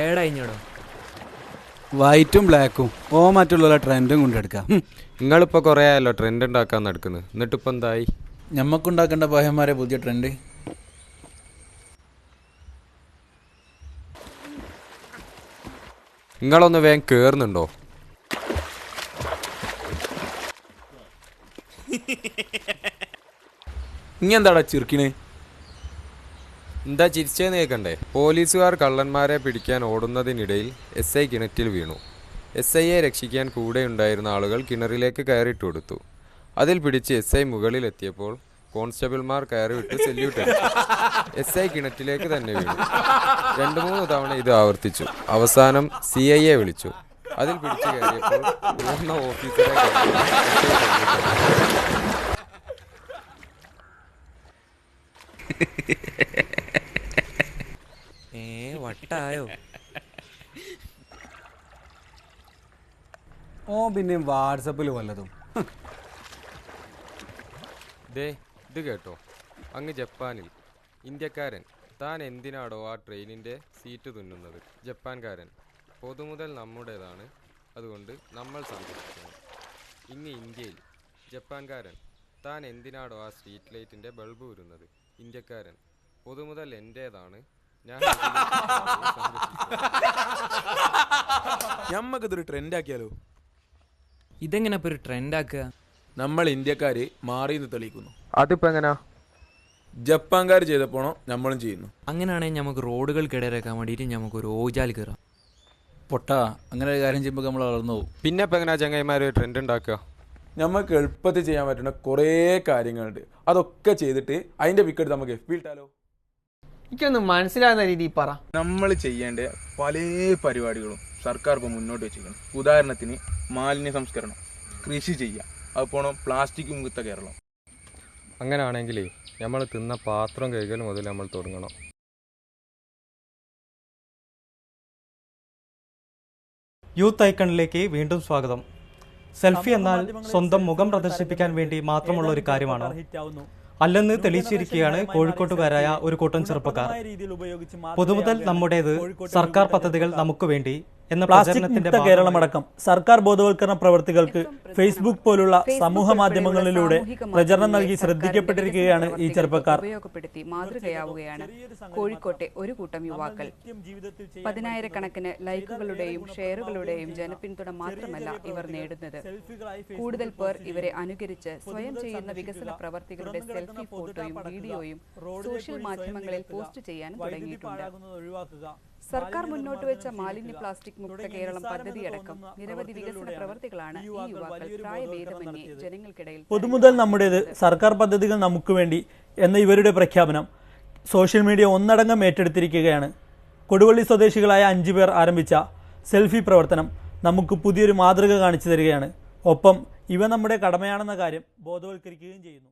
ഏടാ ഇഞ്ഞോടോ? വൈറ്റും ബ്ലാക്കും. ഓ മറ്റുള്ള ട്രെൻഡും കൊണ്ടെടുക്കാം ഹും. നിങ്ങളിപ്പോൾ കുറേ ആയല്ലോ ട്രെൻഡ് ഉണ്ടാക്കാൻ നടക്കുന്നത് എന്നിട്ടിപ്പോൾ എന്തായി? ഞമ്മക്കുണ്ടാക്കേണ്ട പയ്യന്മാരെ പുതിയ ട്രെൻഡ്. നിങ്ങളൊന്ന് വേഗം കേറുന്നുണ്ടോ? ഇനി എന്താടാ ചിർക്കിന് എന്താ ചിരിച്ചേന്ന് കേൾക്കണ്ടേ പോലീസുകാർ കള്ളന്മാരെ പിടിക്കാൻ ഓടുന്നതിനിടയിൽ എസ് ഐ കിണറ്റിൽ വീണു. എസ് ഐയെ രക്ഷിക്കാൻ കൂടെ ഉണ്ടായിരുന്ന ആളുകൾ കിണറിലേക്ക് കയറിയിട്ട് കൊടുത്തു. അതിൽ പിടിച്ച് എസ് ഐ മുകളിലെത്തിയപ്പോൾ കോൺസ്റ്റബിൾമാർ കയറിവിട്ട് സെല്യൂട്ട് എസ് ഐ കിണറ്റിലേക്ക് തന്നെ വീണു. രണ്ടു മൂന്ന് തവണ ഇത് ആവർത്തിച്ചു. അവസാനം സി ഐ എ വിളിച്ചു. അതിൽ പിടിച്ചു കയറിയപ്പോൾ പൂർണ ഓഫീസറെ കണ്ടു. വട്ടായോ? ഓ പിന്നെ വാട്സപ്പിൽ വല്ലതും. ദേ ഇത് കേട്ടോ. അങ്ങ് ജപ്പാനിൽ. ഇന്ത്യക്കാരൻ. താൻ എന്തിനാടോ ആ ട്രെയിനിന്റെ സീറ്റ് തുന്നുന്നത്? ജപ്പാൻകാരൻ. പൊതുമുതൽ നമ്മുടേതാണ്. അതുകൊണ്ട് നമ്മൾ സംസാരിക്കുന്നു ഇങ്ങ് ഇന്ത്യയിൽ. ജപ്പാൻകാരൻ. താൻ എന്തിനാടോ ആ സ്ട്രീറ്റ് ലൈറ്റിന്റെ ബൾബ് വരുന്നത് ഇന്ത്യക്കാരൻ. പൊതുമുതൽ എന്റേതാണ്. ഞമ്മക്കിതൊരു ട്രെൻഡ് ആക്കിയാലോ? ഇതെങ്ങനെ ഇപ്പൊ ഒരു ട്രെൻഡ് ആക്കുക? നമ്മൾ ഇന്ത്യക്കാര് മാറിയെന്ന് തെളിയിക്കുന്നു. അതിപ്പോ എങ്ങനാ? ജപ്പാൻകാർ ചെയ്തപ്പോണോ നമ്മളും ചെയ്യുന്നു. അങ്ങനെയാണെങ്കിൽ നമുക്ക് റോഡുകൾക്കിടയിലാക്കാൻ വേണ്ടിയിട്ട് നമുക്ക് ഒരു ഓജാൽ കയറാം. പൊട്ടാ അങ്ങനെ ഒരു കാര്യം ചെയ്യുമ്പോൾ നമ്മൾ വളർന്നു പോകും. പിന്നെ ഇപ്പം എങ്ങനെയാ ചങ്ങായിമാര് ട്രെൻഡ് ഉണ്ടാക്കുക? നമുക്ക് എളുപ്പത്തിൽ ചെയ്യാൻ പറ്റുന്ന കുറേ കാര്യങ്ങളുണ്ട്. അതൊക്കെ ചെയ്തിട്ട് അതിന്റെ വിക്കറ്റ് നമുക്ക് എഫ് ഇട്ടാലോ? എനിക്കൊന്ന് മനസ്സിലാകുന്ന രീതിയിൽ പറ. നമ്മൾ ചെയ്യേണ്ട പല പരിപാടികളും സർക്കാർ ഇപ്പോൾ മുന്നോട്ട് വെച്ചിരിക്കണം ഉദാഹരണത്തിന് മാലിന്യ സംസ്കരണം കൃഷി ചെയ്യുക അത് പോണം പ്ലാസ്റ്റിക് മുക്ത കേരളം. അങ്ങനെയാണെങ്കിൽ നമ്മൾ തിന്ന പാത്രം കഴുകൽ മുതൽ നമ്മൾ തുടങ്ങണം. യൂത്ത് ഐക്കണിലേക്ക് വീണ്ടും സ്വാഗതം. സെൽഫി എന്നാൽ സ്വന്തം മുഖം പ്രദർശിപ്പിക്കാൻ വേണ്ടി മാത്രമുള്ള ഒരു കാര്യമാണോ. അല്ലെന്ന് തെളിയിച്ചിരിക്കുകയാണ് കോഴിക്കോട്ടുകാരായ ഒരു കൂട്ടം ചെറുപ്പക്കാർ. പൊതുമുതൽ നമ്മുടേത് സർക്കാർ പദ്ധതികൾ നമുക്ക് വേണ്ടി എന്ന പ്ലാസ്റ്റിക് കേരളമടക്കം സർക്കാർ ബോധവൽക്കരണ പ്രവർത്തികൾക്ക് ഫേസ്ബുക്ക് പോലുള്ള സമൂഹ മാധ്യമങ്ങളിലൂടെ പ്രചരണം നൽകി ശ്രദ്ധിക്കപ്പെട്ടിരിക്കുകയാണ് ഈ ചെറുപ്പക്കാർ. ഉപയോഗപ്പെടുത്തി മാതൃകയാവുകയാണ് കോഴിക്കോട്ടെ ഒരു കൂട്ടം യുവാക്കൾ. പതിനായിരക്കണക്കിന് ലൈക്കുകളുടെയും ഷെയറുകളുടെയും ജനപിന്തുണ മാത്രമല്ല ഇവർ നേടുന്നത്. കൂടുതൽ പേർ ഇവരെ അനുകരിച്ച് സ്വയം ചെയ്യുന്ന വികസന പ്രവർത്തികളുടെ സെൽഫി ഫോട്ടോയും വീഡിയോയും സോഷ്യൽ മാധ്യമങ്ങളിൽ പോസ്റ്റ് ചെയ്യാൻ തുടങ്ങിയിട്ടുണ്ട്. സർക്കാർ മുന്നോട്ട് വെച്ച മാലിന്യ പ്ലാസ്റ്റിക് മുക്ത കേരളം പദ്ധതിയടക്കം നിരവധി വികസന പ്രവർത്തികളാണ് ഈ യുവാക്കൾ പ്രായഭേദമന്യേ ജനങ്ങൾക്കിടയിൽ പൊതുമുതൽ നമ്മുടേത് സർക്കാർ പദ്ധതികൾ നമുക്ക് വേണ്ടി എന്ന ഇവരുടെ പ്രഖ്യാപനം സോഷ്യൽ മീഡിയ ഒന്നടങ്കം ഏറ്റെടുത്തിരിക്കുകയാണ്. കൊടുവള്ളി സ്വദേശികളായ അഞ്ചു പേർ ആരംഭിച്ച സെൽഫി പ്രവർത്തനം നമുക്ക് പുതിയൊരു മാതൃക കാണിച്ചു തരികയാണ്. ഒപ്പം ഇവ നമ്മുടെ കടമയാണെന്ന കാര്യം ബോധവൽക്കരിക്കുകയും ചെയ്യുന്നു.